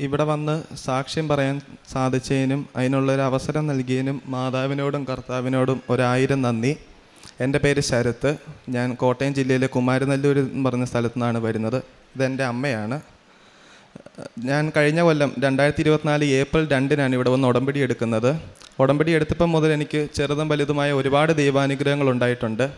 ഇവിടെ വന്ന് സാക്ഷ്യം പറയാൻ സാധിച്ചതിനും അതിനുള്ളൊരു അവസരം നൽകിയതിനും മാതാവിനോടും കർത്താവിനോടും ഒരായിരം നന്ദി. എന്റെ പേര് ശരത്ത്. ഞാൻ കോട്ടയം ജില്ലയിലെ കുമാരനെല്ലൂർ എന്ന് പറഞ്ഞ സ്ഥലത്തു നിന്നാണ് വരുന്നത്. ഇതെന്റെ അമ്മയാണ്. ഞാൻ കഴിഞ്ഞ കൊല്ലം രണ്ടായിരത്തി ഇരുപത്തിനാല് ഏപ്രിൽ രണ്ടിനാണ് ഇവിടെ വന്ന് ഉടമ്പടി എടുക്കുന്നത്. ഉടമ്പടി എടുത്തപ്പം മുതൽ എനിക്ക് ചെറുതും വലുതുമായ ഒരുപാട് ദൈവാനുഗ്രഹങ്ങൾ ഉണ്ടായിട്ടുണ്ട്.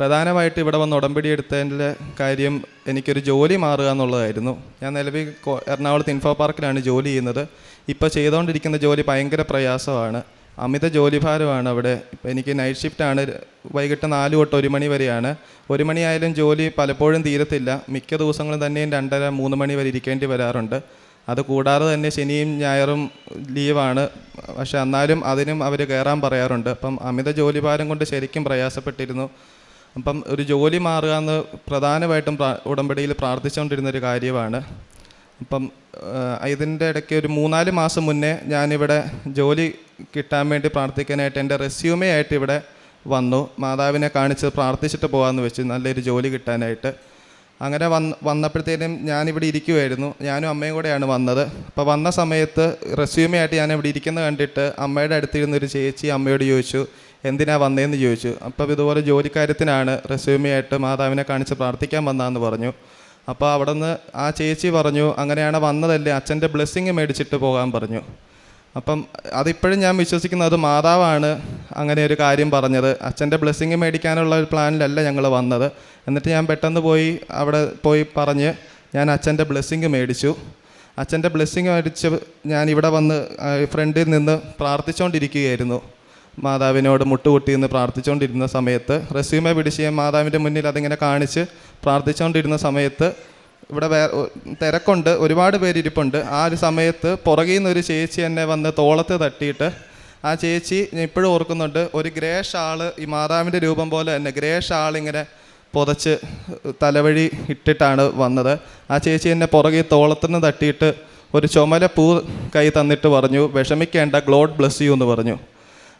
പ്രധാനമായിട്ട് ഇവിടെ വന്ന് ഉടമ്പടി എടുത്തതിന്റെ കാര്യം എനിക്കൊരു ജോലി മാറുക എന്നുള്ളതായിരുന്നു. ഞാൻ നിലവിൽ എറണാകുളത്ത് ഇൻഫോ പാർക്കിലാണ് ജോലി ചെയ്യുന്നത്. ഇപ്പോൾ ചെയ്തുകൊണ്ടിരിക്കുന്ന ജോലി ഭയങ്കര പ്രയാസമാണ്. അമിത ജോലിഭാരമാണ് അവിടെ. എനിക്ക് നൈറ്റ് ഷിഫ്റ്റാണ് വൈകിട്ട് നാല് തൊട്ട് ഒരു മണി വരെയാണ്. ഒരു മണിയായാലും ജോലി പലപ്പോഴും തീരത്തില്ല. മിക്ക ദിവസങ്ങളും തന്നെയും രണ്ടര മൂന്ന് മണി വരെ ഇരിക്കേണ്ടി വരാറുണ്ട്. അത് കൂടാതെ തന്നെ ശനിയും ഞായറും ലീവാണ്. പക്ഷെ എന്നാലും അതിനും അവർ കയറാൻ പറയാറുണ്ട്. അപ്പം അമിത ജോലിഭാരം കൊണ്ട് ശരിക്കും പ്രയാസപ്പെട്ടിരുന്നു. അപ്പം ഒരു ജോലി മാറുക എന്ന് പ്രധാനമായിട്ടും പ്രാ ഉടമ്പടിയിൽ പ്രാർത്ഥിച്ചുകൊണ്ടിരുന്ന ഒരു കാര്യമാണ്. അപ്പം ഇതിന്റെ ഇടയ്ക്ക് ഒരു മൂന്നാൽ മാസം മുന്നേ ഞാനിവിടെ ജോലി കിട്ടാൻ വേണ്ടി പ്രാർത്ഥിക്കാനായിട്ട് എന്റെ റെസ്യൂമേ ആയിട്ട് ഇവിടെ വന്നു. മാതാവിനെ കാണിച്ച് പ്രാർത്ഥിച്ചിട്ട് പോകാമെന്ന് വെച്ച്. നല്ലൊരു ജോലി കിട്ടാനായിട്ട്. അങ്ങനെ വന്ന് വന്നപ്പോഴത്തേനും ഞാനിവിടെ ഇരിക്കുമായിരുന്നു ഞാനും അമ്മയും കൂടെയാണ് വന്നത്. അപ്പോൾ വന്ന സമയത്ത് റെസ്യൂമേ ആയിട്ട് ഞാൻ ഇവിടെ ഇരിക്കുന്നത് കണ്ടിട്ട് അമ്മയുടെ അടുത്തിരുന്നൊരു ചേച്ചി അമ്മയോട് ചോദിച്ചു എന്തിനാ വന്നതെന്ന് ചോദിച്ചു. അപ്പോൾ ഇതുപോലെ ജോലിക്കാര്യത്തിനാണ്. റെസ്യൂമിയായിട്ട് മാതാവിനെ കാണിച്ച് പ്രാർത്ഥിക്കാൻ വന്നതെന്ന് പറഞ്ഞു. അപ്പോൾ അവിടെ നിന്ന് ആ ചേച്ചി പറഞ്ഞു അങ്ങനെയാണ് വന്നതല്ലേ. അച്ഛന്റെ ബ്ലെസ്സിങ് മേടിച്ചിട്ട് പോകാൻ പറഞ്ഞു. അപ്പം അതിപ്പോഴും ഞാൻ വിശ്വസിക്കുന്നത് അത് മാതാവാണ് അങ്ങനെ ഒരു കാര്യം പറഞ്ഞത്. അച്ഛന്റെ ബ്ലെസ്സിങ് മേടിക്കാനുള്ള ഒരു പ്ലാനിലല്ല ഞങ്ങൾ വന്നത്. എന്നിട്ട് ഞാൻ പെട്ടെന്ന് പോയി അവിടെ പോയി പറഞ്ഞ് ഞാൻ അച്ഛന്റെ ബ്ലെസ്സിങ് മേടിച്ചു. അച്ഛന്റെ ബ്ലെസ്സിങ് മേടിച്ച് ഞാൻ ഇവിടെ വന്ന് ഫ്രണ്ടിൽ നിന്ന് പ്രാർത്ഥിച്ചുകൊണ്ടിരിക്കുകയായിരുന്നു മാതാവിനോട് മുട്ടുകുത്തി നിന്ന് പ്രാർത്ഥിച്ചുകൊണ്ടിരുന്ന സമയത്ത് റെസ്യൂമെ പിടിച്ച് ഞാൻ മാതാവിന്റെ മുന്നിൽ അതിങ്ങനെ കാണിച്ച് പ്രാർത്ഥിച്ചുകൊണ്ടിരുന്ന സമയത്ത് ഇവിടെ വേ തിരക്കുണ്ട് ഒരുപാട് പേരിരിപ്പുണ്ട്. ആ ഒരു സമയത്ത് പുറകിൽ നിന്നൊരു ചേച്ചി എന്നെ വന്ന് തോളത്ത് തട്ടിയിട്ട് ആ ചേച്ചി ഞാൻ ഇപ്പോഴും ഓർക്കുന്നുണ്ട് ഒരു ഗ്രേ ഷാൾ ഈ മാതാവിന്റെ രൂപം പോലെ തന്നെ ഗ്രേ ഷാൾ ഇങ്ങനെ പുതച്ച് തലവഴി ഇട്ടിട്ടാണ് വന്നത്. ആ ചേച്ചി എന്നെ പുറകിൽ തോളത്തിന് തട്ടിയിട്ട് ഒരു ചുമല പൂ കൈ തന്നിട്ട് പറഞ്ഞു വിഷമിക്കേണ്ട ഗ്ലോഡ് ബ്ലസ് യു എന്ന് പറഞ്ഞു.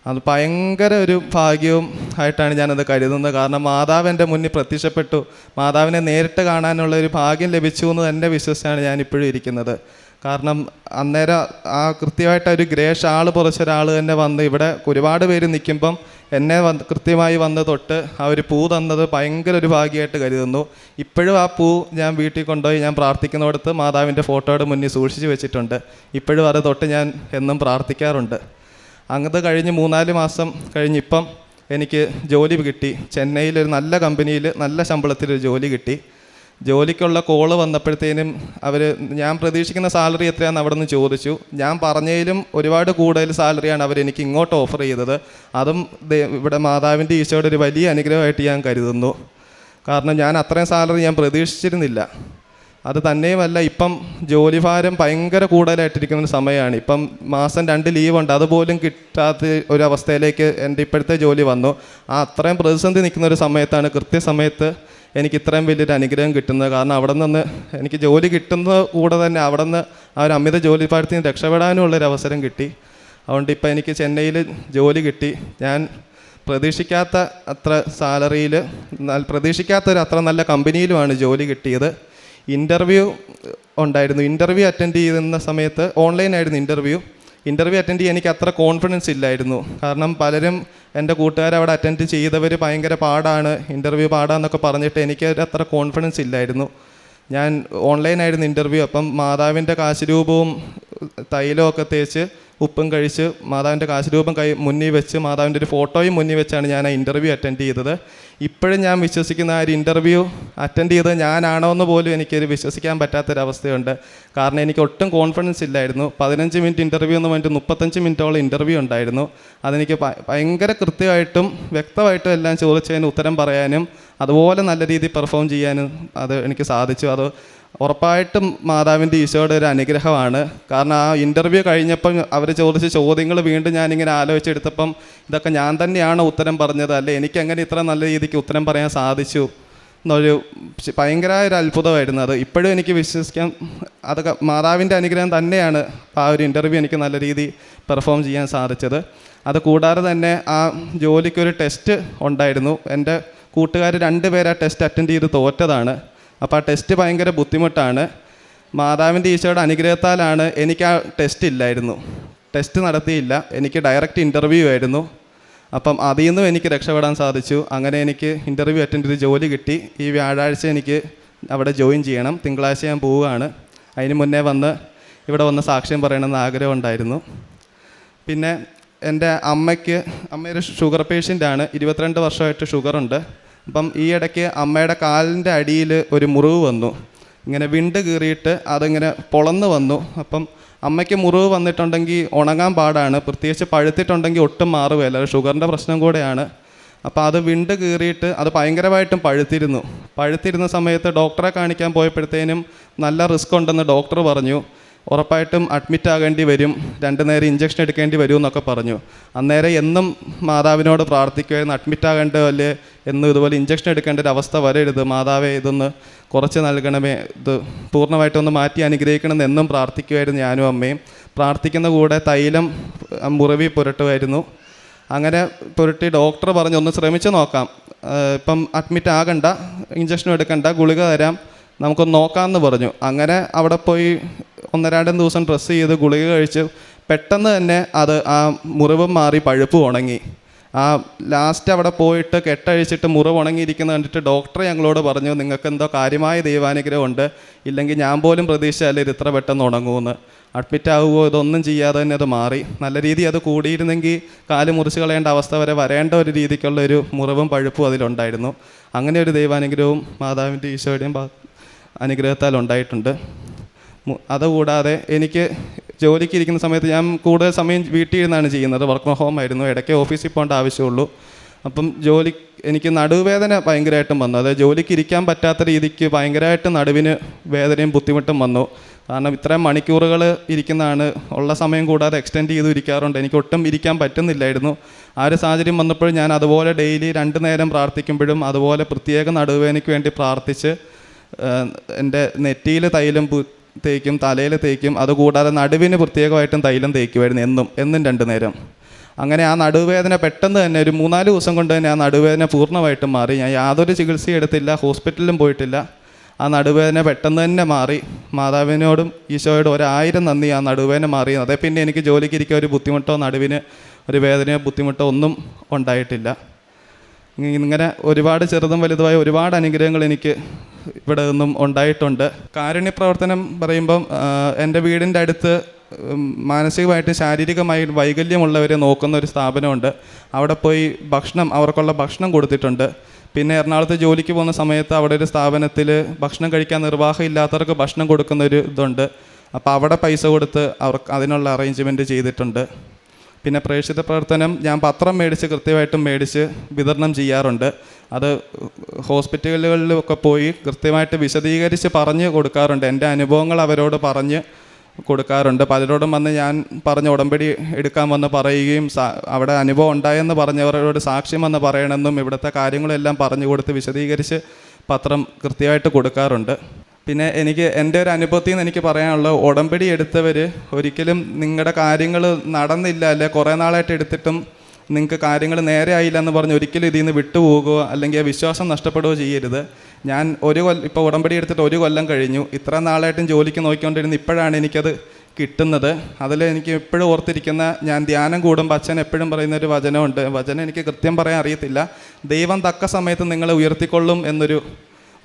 അത് ഭയങ്കര ഒരു ഭാഗ്യവും ആയിട്ടാണ് ഞാനത് കരുതുന്നത്. കാരണം മാതാവ് എന്റെ മുന്നിൽ പ്രത്യക്ഷപ്പെട്ടു. മാതാവിനെ നേരിട്ട് കാണാനുള്ള ഒരു ഭാഗ്യം ലഭിച്ചു എന്ന് തന്നെ വിശ്വസിച്ചാണ് ഞാനിപ്പോഴും ഇരിക്കുന്നത്. കാരണം അന്നേരം ആ കൃത്യമായിട്ട് ഒരു ഗ്രേ ആൾ പുറച്ചൊരാൾ തന്നെ വന്ന് ഇവിടെ ഒരുപാട് പേര് നിൽക്കുമ്പം എന്നെ വന്ന് കൃത്യമായി വന്ന് തൊട്ട് ആ ഒരു പൂ തന്നത് ഭയങ്കര ഒരു ഭാഗ്യമായിട്ട് കരുതുന്നു. ഇപ്പോഴും ആ പൂ ഞാൻ വീട്ടിൽ കൊണ്ടുപോയി ഞാൻ പ്രാർത്ഥിക്കുന്നിടത്ത് മാതാവിന്റെ ഫോട്ടോയുടെ മുന്നിൽ സൂക്ഷിച്ച് വെച്ചിട്ടുണ്ട്. ഇപ്പോഴും അത് തൊട്ട് ഞാൻ എന്നും പ്രാർത്ഥിക്കാറുണ്ട്. അങ്ങനത്തെ കഴിഞ്ഞ് മൂന്നാൽ മാസം കഴിഞ്ഞിപ്പം എനിക്ക് ജോലി കിട്ടി. ചെന്നൈയിൽ ഒരു നല്ല കമ്പനിയിൽ നല്ല ശമ്പളത്തിൽ ഒരു ജോലി കിട്ടി. ജോലിക്കുള്ള കോൾ വന്നപ്പോഴത്തേനും അവർ ഞാൻ പ്രതീക്ഷിക്കുന്ന സാലറി എത്രയാണെന്ന് അവിടെ നിന്ന് ചോദിച്ചു. ഞാൻ പറഞ്ഞതിലും ഒരുപാട് കൂടുതൽ സാലറിയാണ് അവർ എനിക്ക് ഇങ്ങോട്ട് ഓഫർ ചെയ്തത്. അതും ഇവിടെ മാതാവിന്റെ ഈശോയുടെ ഒരു വലിയ അനുഗ്രഹമായിട്ട് ഞാൻ കരുതുന്നു. കാരണം ഞാൻ അത്രയും സാലറി ഞാൻ പ്രതീക്ഷിച്ചിരുന്നില്ല. അത് തന്നെയുമല്ല ഇപ്പം ജോലിഭാരം ഭയങ്കര കൂടുതലായിട്ടിരിക്കുന്ന ഒരു സമയമാണ്. ഇപ്പം മാസം രണ്ട് ലീവുണ്ട് അതുപോലും കിട്ടാത്ത ഒരു അവസ്ഥയിലേക്ക് എന്റെ ഇപ്പോഴത്തെ ജോലി വന്നു. ആ അത്രയും പ്രതിസന്ധി നിൽക്കുന്ന ഒരു സമയത്താണ് കൃത്യസമയത്ത് എനിക്ക് ഇത്രയും വലിയൊരു അനുഗ്രഹം കിട്ടുന്നത്. കാരണം അവിടെ നിന്ന് എനിക്ക് ജോലി കിട്ടുന്ന കൂടെ തന്നെ അവിടെ നിന്ന് ആ ഒരു അമിത ജോലി ജോലിഭാരത്തിൽ നിന്ന് രക്ഷപ്പെടാനുള്ളൊരു അവസരം കിട്ടി. അതുകൊണ്ട് ഇപ്പം എനിക്ക് ചെന്നൈയിൽ ജോലി കിട്ടി. ഞാൻ പ്രതീക്ഷിക്കാത്ത അത്ര സാലറിയിൽ പ്രതീക്ഷിക്കാത്ത ഒരു അത്ര നല്ല കമ്പനിയിലുമാണ് ജോലി കിട്ടിയത്. ഇന്റർവ്യൂ ഉണ്ടായിരുന്നു. ഇന്റർവ്യൂ അറ്റൻഡ് ചെയ്യുന്ന സമയത്ത് ഓൺലൈനായിരുന്നു ഇന്റർവ്യൂ ഇന്റർവ്യൂ അറ്റൻഡ് ചെയ്യാൻ എനിക്ക് അത്ര കോൺഫിഡൻസ് ഇല്ലായിരുന്നു. കാരണം പലരും എന്റെ കൂട്ടുകാർ അവിടെ അറ്റൻഡ് ചെയ്തവർ ഭയങ്കര പാടാണ് ഇന്റർവ്യൂ പാടാന്നൊക്കെ പറഞ്ഞിട്ട് എനിക്ക് അത്ര കോൺഫിഡൻസ് ഇല്ലായിരുന്നു. ഞാൻ ഓൺലൈനായിരുന്നു ഇന്റർവ്യൂ അപ്പം മാതാവിന്റെ കാശുരൂപവും തൈലമൊക്കെ തേച്ച് ഉപ്പും കഴിച്ച് മാതാവിന്റെ കാശുരൂപം കൈ മുന്നിൽ വെച്ച് മാതാവിന്റെ ഒരു ഫോട്ടോയും മുന്നിൽ വെച്ചാണ് ഞാൻ ആ ഇന്റർവ്യൂ അറ്റൻഡ് ചെയ്തത്. ഇപ്പോഴും ഞാൻ വിശ്വസിക്കുന്ന ആ ഒരു ഇന്റർവ്യൂ അറ്റൻഡ് ചെയ്തത് ഞാനാണോ എന്ന് പോലും എനിക്കൊരു വിശ്വസിക്കാൻ പറ്റാത്തൊരവസ്ഥയുണ്ട്. കാരണം എനിക്ക് ഒട്ടും കോൺഫിഡൻസ് ഇല്ലായിരുന്നു. പതിനഞ്ച് മിനിറ്റ് ഇന്റർവ്യൂ എന്ന് പറഞ്ഞിട്ട് മുപ്പത്തഞ്ച് മിനിറ്റോളം ഇന്റർവ്യൂ ഉണ്ടായിരുന്നു. അതെനിക്ക് ഭയങ്കര കൃത്യമായിട്ടും വ്യക്തമായിട്ടും എല്ലാം ചോദിച്ചതിന് ഉത്തരം പറയാനും അതുപോലെ നല്ല രീതിയിൽ പെർഫോം ചെയ്യാനും അത് എനിക്ക് സാധിച്ചു. അത് ഉറപ്പായിട്ടും മാതാവിന്റെ ഈശോയുടെ ഒരു അനുഗ്രഹമാണ്. കാരണം ആ ഇന്റർവ്യൂ കഴിഞ്ഞപ്പം അവർ ചോദിച്ച ചോദ്യങ്ങൾ വീണ്ടും ഞാനിങ്ങനെ ആലോചിച്ചെടുത്തപ്പം ഇതൊക്കെ ഞാൻ തന്നെയാണ് ഉത്തരം പറഞ്ഞത്. അല്ലേ എനിക്കങ്ങനെ ഇത്ര നല്ല രീതിക്ക് ഉത്തരം പറയാൻ സാധിച്ചു എന്നൊരു ഭയങ്കര ഒരു അത്ഭുതമായിരുന്നു അത്. ഇപ്പോഴും എനിക്ക് വിശ്വസിക്കാൻ അതൊക്കെ മാതാവിന്റെ അനുഗ്രഹം തന്നെയാണ് ആ ഒരു ഇന്റർവ്യൂ എനിക്ക് നല്ല രീതിയിൽ പെർഫോം ചെയ്യാൻ സാധിച്ചത്. അത് കൂടാതെ തന്നെ ആ ജോലിക്കൊരു ടെസ്റ്റ് ഉണ്ടായിരുന്നു. എന്റെ കൂട്ടുകാർ രണ്ട് പേര് ആ ടെസ്റ്റ് അറ്റൻഡ് ചെയ്ത് തോറ്റതാണ്. അപ്പോൾ ആ ടെസ്റ്റ് ഭയങ്കര ബുദ്ധിമുട്ടാണ്. മാതാവിന്റെ ഈശോയുടെ അനുഗ്രഹത്താലാണ് എനിക്ക് ആ ടെസ്റ്റ് ഇല്ലായിരുന്നു. ടെസ്റ്റ് നടത്തിയില്ല. എനിക്ക് ഡയറക്റ്റ് ഇന്റർവ്യൂ ആയിരുന്നു. അപ്പം അതിൽ നിന്നും എനിക്ക് രക്ഷപ്പെടാൻ സാധിച്ചു. അങ്ങനെ എനിക്ക് ഇന്റർവ്യൂ അറ്റൻഡ് ചെയ്ത് ജോലി കിട്ടി. ഈ വ്യാഴാഴ്ച എനിക്ക് അവിടെ ജോയിൻ ചെയ്യണം. തിങ്കളാഴ്ച ഞാൻ പോവുകയാണ്. അതിന് മുന്നേ വന്ന് ഇവിടെ വന്ന് സാക്ഷ്യം പറയണമെന്ന് ആഗ്രഹം ഉണ്ടായിരുന്നു. പിന്നെ എന്റെ അമ്മയ്ക്ക് അമ്മയൊരു ഷുഗർ പേഷ്യന്റാണ് ഇരുപത്തിരണ്ട് വർഷമായിട്ട് ഷുഗറുണ്ട് അപ്പം ഈ ഇടയ്ക്ക് അമ്മയുടെ കാലിന്റെ അടിയിൽ ഒരു മുറിവ് വന്നു. ഇങ്ങനെ വിണ്ട് കീറിയിട്ട് അതിങ്ങനെ പൊളന്ന് വന്നു. അപ്പം അമ്മയ്ക്ക് മുറിവ് വന്നിട്ടുണ്ടെങ്കിൽ ഉണങ്ങാൻ പാടാണ്. പ്രത്യേകിച്ച് പഴുത്തിട്ടുണ്ടെങ്കിൽ ഒട്ടും മാറുകയില്ല. ഷുഗറിന്റെ പ്രശ്നം കൂടെയാണ്. അപ്പോൾ അത് വിണ്ട് കീറിയിട്ട് അത് ഭയങ്കരമായിട്ടും പഴുത്തിരുന്നു. പഴുത്തിരുന്ന സമയത്ത് ഡോക്ടറെ കാണിക്കാൻ പോയപ്പോഴത്തേനും നല്ല റിസ്ക് ഉണ്ടെന്ന് ഡോക്ടർ പറഞ്ഞു. ഉറപ്പായിട്ടും അഡ്മിറ്റ് ആകേണ്ടി വരും. രണ്ടു നേരം ഇഞ്ചക്ഷൻ എടുക്കേണ്ടി വരും എന്നൊക്കെ പറഞ്ഞു. അന്നേരം എന്നും മാതാവിനോട് പ്രാർത്ഥിക്കുമായിരുന്നു അഡ്മിറ്റ് ആകേണ്ടതല്ലേ? എന്നും ഇതുപോലെ ഇഞ്ചക്ഷൻ എടുക്കേണ്ട ഒരു അവസ്ഥ വരരുത്. മാതാവേ ഇതൊന്ന് കുറച്ച് നൽകണമേ. ഇത് പൂർണമായിട്ടൊന്ന് മാറ്റി അനുഗ്രഹിക്കണമെന്ന് എന്നും പ്രാർത്ഥിക്കുമായിരുന്നു ഞാനും അമ്മയും. പ്രാർത്ഥിക്കുന്ന കൂടെ തൈലം മുറവി പുരട്ടുമായിരുന്നു. അങ്ങനെ പുരട്ടി ഡോക്ടർ പറഞ്ഞു ഒന്ന് ശ്രമിച്ചു നോക്കാം. ഇപ്പം അഡ്മിറ്റ് ആകണ്ട ഇഞ്ചക്ഷനും എടുക്കണ്ട ഗുളിക തരാം. നമുക്കൊന്ന് നോക്കാമെന്ന് പറഞ്ഞു. അങ്ങനെ അവിടെ പോയി ഒന്ന് രണ്ടും ദിവസം ഡ്രസ്സ് ചെയ്ത് ഗുളിക കഴിച്ച് പെട്ടെന്ന് തന്നെ അത് ആ മുറിവും മാറി പഴുപ്പ് ഉണങ്ങി. ആ ലാസ്റ്റ് അവിടെ പോയിട്ട് കെട്ടഴിച്ചിട്ട് മുറിവ് ഉണങ്ങിയിരിക്കുന്നത് കണ്ടിട്ട് ഡോക്ടർ ഞങ്ങളോട് പറഞ്ഞു നിങ്ങൾക്ക് എന്തോ കാര്യമായ ദൈവാനുഗ്രഹം ഉണ്ട് ഇല്ലെങ്കിൽ ഞാൻ പോലും പ്രതീക്ഷിച്ചാലേ ഇത് ഇത്ര പെട്ടെന്ന് ഉണങ്ങുമെന്ന് അഡ്മിറ്റ് ആവുമോ ഇതൊന്നും ചെയ്യാതെ തന്നെ അത് മാറി. നല്ല രീതി അത് കൂടിയിരുന്നെങ്കിൽ കാൽ മുറിച്ച് കളയേണ്ട അവസ്ഥ വരെ വരേണ്ട ഒരു രീതിക്കുള്ള ഒരു മുറിവും പഴുപ്പും അതിലുണ്ടായിരുന്നു. അങ്ങനെ ഒരു ദൈവാനുഗ്രഹവും മാതാവിന്റെ ഈശോയുടെയും അനുഗ്രഹത്താൽ ഉണ്ടായിട്ടുണ്ട്. അതുകൂടാതെ എനിക്ക് ജോലിക്ക് ഇരിക്കുന്ന സമയത്ത് ഞാൻ കൂടുതൽ സമയം വീട്ടിൽ ഇരുന്നാണ് ചെയ്യുന്നത്. വർക്ക് ഫ്രം ഹോം ആയിരുന്നു. ഇടയ്ക്ക് ഓഫീസിൽ പോകേണ്ട ആവശ്യമുള്ളൂ. അപ്പം ജോലി എനിക്ക് നടുവേദന ഭയങ്കരമായിട്ടും വന്നു. അതായത് ജോലിക്ക് ഇരിക്കാൻ പറ്റാത്ത രീതിക്ക് ഭയങ്കരമായിട്ട് നടുവിന് വേദനയും ബുദ്ധിമുട്ടും വന്നു. കാരണം ഇത്രയും മണിക്കൂറുകൾ ഇരിക്കുന്നതാണ്. ഉള്ള സമയം കൂടാതെ എക്സ്റ്റെൻഡ് ചെയ്ത് ഇരിക്കാറുണ്ട്. എനിക്ക് ഒട്ടും ഇരിക്കാൻ പറ്റുന്നില്ലായിരുന്നു. ആ ഒരു സാഹചര്യം വന്നപ്പോൾ ഞാൻ അതുപോലെ ഡെയിലി രണ്ട് നേരം പ്രാർത്ഥിക്കുമ്പോഴും അതുപോലെ പ്രത്യേക നടുവേദനയ്ക്ക് വേണ്ടി പ്രാർത്ഥിച്ച് എന്റെ നെറ്റിയിൽ തൈലം തേക്കും തലയിൽ തേക്കും അതുകൂടാതെ നടുവിന് പ്രത്യേകമായിട്ടും തൈലം തേക്കുമായിരുന്നു എന്നും എന്നും രണ്ടു നേരം. അങ്ങനെ ആ നടുവേദന പെട്ടെന്ന് തന്നെ ഒരു മൂന്നാൽ ദിവസം കൊണ്ട് തന്നെ ആ നടുവേദന പൂർണമായിട്ടും മാറി. ഞാൻ യാതൊരു ചികിത്സയും എടുത്തില്ല ഹോസ്പിറ്റലിലും പോയിട്ടില്ല. ആ നടുവേദന പെട്ടെന്ന് തന്നെ മാറി. മാതാവിനോടും ഈശോയോടും ഒരായിരം നന്ദി. ആ നടുവേദന മാറി. അതേ പിന്നെ എനിക്ക് ജോലിക്ക് ഇരിക്കാൻ ഒരു ബുദ്ധിമുട്ടോ നടുവിന് ഒരു വേദനയോ ബുദ്ധിമുട്ടോ ഒന്നും ഉണ്ടായിട്ടില്ല. ഇങ്ങനെ ഒരുപാട് ചെറുതും വലുതുമായ ഒരുപാട് അനുഗ്രഹങ്ങൾ എനിക്ക് ഇവിടെ നിന്നും ഉണ്ടായിട്ടുണ്ട്. കാരുണ്യ പ്രവർത്തനം പറയുമ്പം എന്റെ വീടിന്റെ അടുത്ത് മാനസികമായിട്ട് ശാരീരികമായും വൈകല്യമുള്ളവരെ നോക്കുന്ന ഒരു സ്ഥാപനമുണ്ട്. അവിടെ പോയി ഭക്ഷണം അവർക്കുള്ള ഭക്ഷണം കൊടുത്തിട്ടുണ്ട്. പിന്നെ എറണാകുളത്ത് ജോലിക്ക് പോകുന്ന സമയത്ത് അവിടെ ഒരു സ്ഥാപനത്തിൽ ഭക്ഷണം കഴിക്കാൻ നിർവാഹം ഇല്ലാത്തവർക്ക് ഭക്ഷണം കൊടുക്കുന്ന ഒരു ഇതുണ്ട്. അപ്പോൾ അവിടെ പൈസ കൊടുത്ത് അവർക്ക് അതിനുള്ള അറേഞ്ച്മെന്റ് ചെയ്തിട്ടുണ്ട്. പിന്നെ പ്രേക്ഷിത പ്രവർത്തനം ഞാൻ പത്രം മേടിച്ച് കൃത്യമായിട്ടും മേടിച്ച് വിതരണം ചെയ്യാറുണ്ട്. അത് ഹോസ്പിറ്റലുകളിലൊക്കെ പോയി കൃത്യമായിട്ട് വിശദീകരിച്ച് പറഞ്ഞ് കൊടുക്കാറുണ്ട്. എന്റെ അനുഭവങ്ങൾ അവരോട് പറഞ്ഞ് കൊടുക്കാറുണ്ട്. പലരോടും വന്ന് ഞാൻ പറഞ്ഞ ഉടമ്പടി എടുക്കാൻ വന്ന് പറയുകയും അവിടെ അനുഭവം ഉണ്ടായെന്ന് പറഞ്ഞവരോട് സാക്ഷ്യം വന്ന് പറയണമെന്നും ഇവിടുത്തെ കാര്യങ്ങളെല്ലാം പറഞ്ഞു കൊടുത്ത് വിശദീകരിച്ച് പത്രം കൃത്യമായിട്ട് കൊടുക്കാറുണ്ട്. പിന്നെ എനിക്ക് എന്റെ ഒരു അനുഭവത്തിൽ നിന്ന് എനിക്ക് പറയാനുള്ളത് ഉടമ്പടി എടുത്തവർ ഒരിക്കലും നിങ്ങളുടെ കാര്യങ്ങൾ നടന്നില്ല അല്ലെ? കുറേ നാളായിട്ട് എടുത്തിട്ടും നിങ്ങൾക്ക് കാര്യങ്ങൾ നേരെ ആയില്ല എന്ന് പറഞ്ഞ് ഒരിക്കലും ഇതിൽ നിന്ന് വിട്ടുപോകുകയോ അല്ലെങ്കിൽ വിശ്വാസം നഷ്ടപ്പെടുകയോ ചെയ്യരുത്. ഞാൻ ഒരു കൊല്ലം ഇപ്പോൾ ഉടമ്പടി എടുത്തിട്ട് ഒരു കൊല്ലം കഴിഞ്ഞു. ഇത്ര നാളായിട്ടും ജോലിക്ക് നോക്കിക്കൊണ്ടിരുന്ന ഇപ്പോഴാണ് എനിക്കത് കിട്ടുന്നത്. അതിൽ എനിക്ക് എപ്പോഴും ഓർത്തിരിക്കുന്ന ഞാൻ ധ്യാനം കൂടുമ്പോൾ അച്ഛൻ എപ്പോഴും പറയുന്ന ഒരു വചനമുണ്ട്. വചനം എനിക്ക് കൃത്യം പറയാൻ അറിയത്തില്ല. ദൈവം തക്ക സമയത്ത് നിങ്ങളെ ഉയർത്തിക്കൊള്ളും എന്നൊരു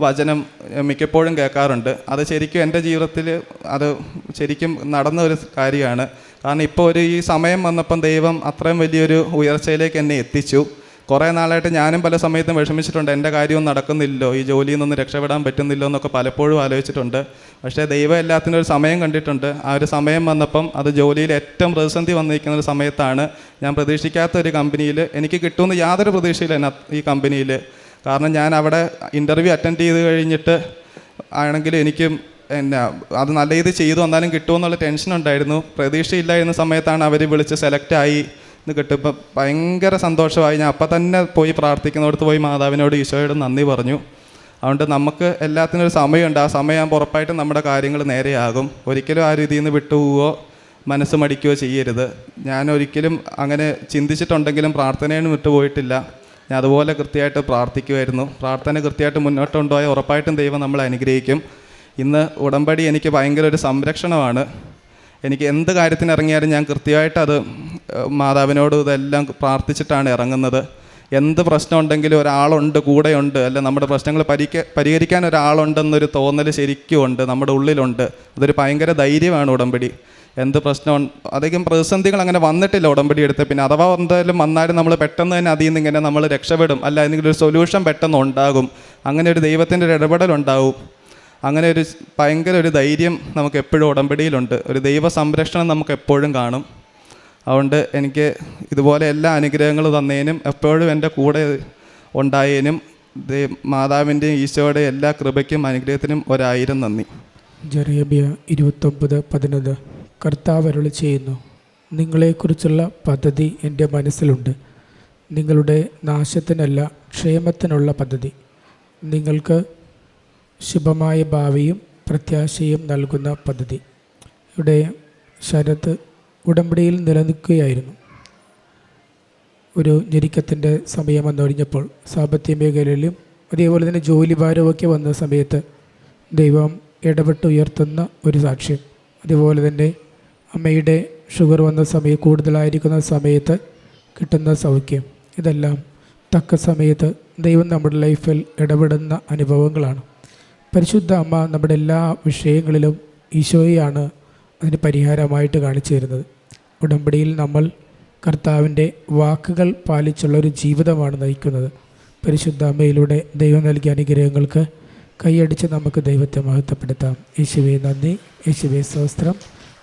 വചനം മിക്കപ്പോഴും കേൾക്കാറുണ്ട്. അത് ശരിക്കും എന്റെ ജീവിതത്തിൽ അത് ശരിക്കും നടന്ന ഒരു കാര്യമാണ്. കാരണം ഇപ്പോൾ ഒരു ഈ സമയം വന്നപ്പം ദൈവം അത്രയും വലിയൊരു ഉയർച്ചയിലേക്ക് എന്നെ എത്തിച്ചു. കുറേ നാളായിട്ട് ഞാനും പല സമയത്തും വിഷമിച്ചിട്ടുണ്ട്. എന്റെ കാര്യമൊന്നും നടക്കുന്നില്ലല്ലോ. ഈ ജോലിയിൽ നിന്ന് രക്ഷപ്പെടാൻ പറ്റുന്നില്ലോ എന്നൊക്കെ പലപ്പോഴും ആലോചിച്ചിട്ടുണ്ട്. പക്ഷേ ദൈവം എല്ലാത്തിനും ഒരു സമയം കണ്ടിട്ടുണ്ട്. ആ ഒരു സമയം വന്നപ്പം അത് ജോലിയിൽ ഏറ്റവും പ്രതിസന്ധി വന്നിരിക്കുന്ന ഒരു സമയത്താണ് ഞാൻ പ്രതീക്ഷിക്കാത്ത ഒരു കമ്പനിയിൽ എനിക്ക് കിട്ടുമെന്ന് യാതൊരു പ്രതീക്ഷയില്ല ഈ കമ്പനിയിൽ. കാരണം ഞാൻ അവിടെ ഇന്റർവ്യൂ അറ്റൻഡ് ചെയ്ത് കഴിഞ്ഞിട്ട് ആണെങ്കിൽ എനിക്കും എന്നാ അത് നല്ല രീതിയിൽ ചെയ്തു വന്നാലും കിട്ടുമെന്നുള്ള ടെൻഷൻ ഉണ്ടായിരുന്നു. പ്രതീക്ഷയില്ല എന്ന സമയത്താണ് അവർ വിളിച്ച് സെലക്ട് ആയി എന്ന് കിട്ടുമ്പോൾ ഭയങ്കര സന്തോഷമായി. ഞാൻ അപ്പം തന്നെ പോയി പ്രാർത്ഥിക്കുന്നിടത്ത് പോയി മാതാവിനോട് ഈശോയോട് നന്ദി പറഞ്ഞു. അതുകൊണ്ട് നമുക്ക് എല്ലാത്തിനും ഒരു സമയമുണ്ട്. ആ സമയം ഉറപ്പായിട്ടും നമ്മുടെ കാര്യങ്ങൾ നേരെയാകും. ഒരിക്കലും ആ രീതിയിൽ നിന്ന് വിട്ടുപോവോ മനസ്സ് മടിക്കുകയോ ചെയ്യരുത്. ഞാൻ ഒരിക്കലും അങ്ങനെ ചിന്തിച്ചിട്ടുണ്ടെങ്കിലും പ്രാർത്ഥനയും വിട്ടുപോയിട്ടില്ല. ഞാൻ അതുപോലെ കൃത്യമായിട്ട് പ്രാർത്ഥിക്കുമായിരുന്നു പ്രാർത്ഥന കൃത്യമായിട്ട് മുന്നോട്ട് കൊണ്ടുപോയാൽ ഉറപ്പായിട്ടും ദൈവം നമ്മളെ അനുഗ്രഹിക്കും. ഇന്ന് ഉടമ്പടി എനിക്ക് ഭയങ്കര ഒരു സംരക്ഷണമാണ്. എനിക്ക് എന്ത് കാര്യത്തിന് ഇറങ്ങിയാലും ഞാൻ കൃത്യമായിട്ട് അത് മാതാവിനോട് ഇതെല്ലാം പ്രാർത്ഥിച്ചിട്ടാണ് ഇറങ്ങുന്നത്. എന്ത് പ്രശ്നം ഉണ്ടെങ്കിലും ഒരാളുണ്ട് കൂടെയുണ്ട് അല്ല നമ്മുടെ പ്രശ്നങ്ങൾ പരിക്ക പരിഹരിക്കാൻ ഒരാളുണ്ടെന്നൊരു തോന്നൽ ശരിക്കും ഉണ്ട് നമ്മുടെ ഉള്ളിലുണ്ട്. അതൊരു ഭയങ്കര ധൈര്യമാണ് ഉടമ്പടി. എന്ത് പ്രശ്നം അധികം പ്രതിസന്ധികൾ അങ്ങനെ വന്നിട്ടില്ല ഉടമ്പടി എടുത്ത്. പിന്നെ അഥവാ എന്തായാലും വന്നാലും നമ്മൾ പെട്ടെന്ന് തന്നെ അതിൽ നിന്ന് ഇങ്ങനെ നമ്മൾ രക്ഷപ്പെടും. അല്ല എന്തെങ്കിലും ഒരു സൊല്യൂഷൻ പെട്ടെന്ന് ഉണ്ടാകും. അങ്ങനെ ഒരു ദൈവത്തിന്റെ ഒരു ഇടപെടൽ ഉണ്ടാകും അങ്ങനെ ഒരു ഭയങ്കര ഒരു ധൈര്യം നമുക്ക് എപ്പോഴും ഉടമ്പടിയിലുണ്ട്. ഒരു ദൈവ സംരക്ഷണം നമുക്ക് എപ്പോഴും കാണും. അതുകൊണ്ട് എനിക്ക് ഇതുപോലെ എല്ലാ അനുഗ്രഹങ്ങളും തന്നേനും എപ്പോഴും എന്റെ കൂടെ ഉണ്ടായതിനും മാതാവിന്റെയും ഈശോയുടെ എല്ലാ കൃപയ്ക്കും അനുഗ്രഹത്തിനും ഒരായിരം നന്ദി. ജറിയബിയ ഇരുപത്തൊമ്പത് പതിനൊന്ന്. കർത്താവ് അരുളി ചെയ്യുന്നു. നിങ്ങളെക്കുറിച്ചുള്ള പദ്ധതി എന്റെ മനസ്സിലുണ്ട്. നിങ്ങളുടെ നാശത്തിനല്ല ക്ഷേമത്തിനുള്ള പദ്ധതി. നിങ്ങൾക്ക് ശുഭമായ ഭാവിയും പ്രത്യാശയും നൽകുന്ന പദ്ധതി. ഇവിടെ ശരത് ഉടമ്പടിയിൽ നിലനിൽക്കുകയായിരുന്നു. ഒരു ഞെരുക്കത്തിന്റെ സമയം വന്നൊഴിഞ്ഞപ്പോൾ സാമ്പത്തിക മേഖലയിലും അതേപോലെ തന്നെ ജോലി ഭാരമൊക്കെ വന്ന സമയത്ത് ദൈവം ഇടപെട്ട് ഉയർത്തുന്ന ഒരു സാക്ഷ്യം. അതുപോലെ തന്നെ അമ്മയുടെ ഷുഗർ വന്ന സമയം കൂടുതലായിരിക്കുന്ന സമയത്ത് കിട്ടുന്ന സൗഖ്യം. ഇതെല്ലാം തക്ക സമയത്ത് ദൈവം നമ്മുടെ ലൈഫിൽ ഇടപെടുന്ന അനുഭവങ്ങളാണ്. പരിശുദ്ധ അമ്മ നമ്മുടെ എല്ലാ വിഷയങ്ങളിലും ഈശോയെയാണ് അതിന് പരിഹാരമായിട്ട് കാണിച്ചു തരുന്നത്. ഉടമ്പടിയിൽ നമ്മൾ കർത്താവിന്റെ വാക്കുകൾ പാലിച്ചുള്ള ഒരു ജീവിതമാണ് നയിക്കുന്നത്. പരിശുദ്ധ അമ്മയിലൂടെ ദൈവം നൽകിയ അനുഗ്രഹങ്ങൾക്ക് കൈയടിച്ച് നമുക്ക് ദൈവത്തെ മഹത്വപ്പെടുത്താം. യേശുവെ നന്ദി. യേശുവെ സ്വസ്ത്രം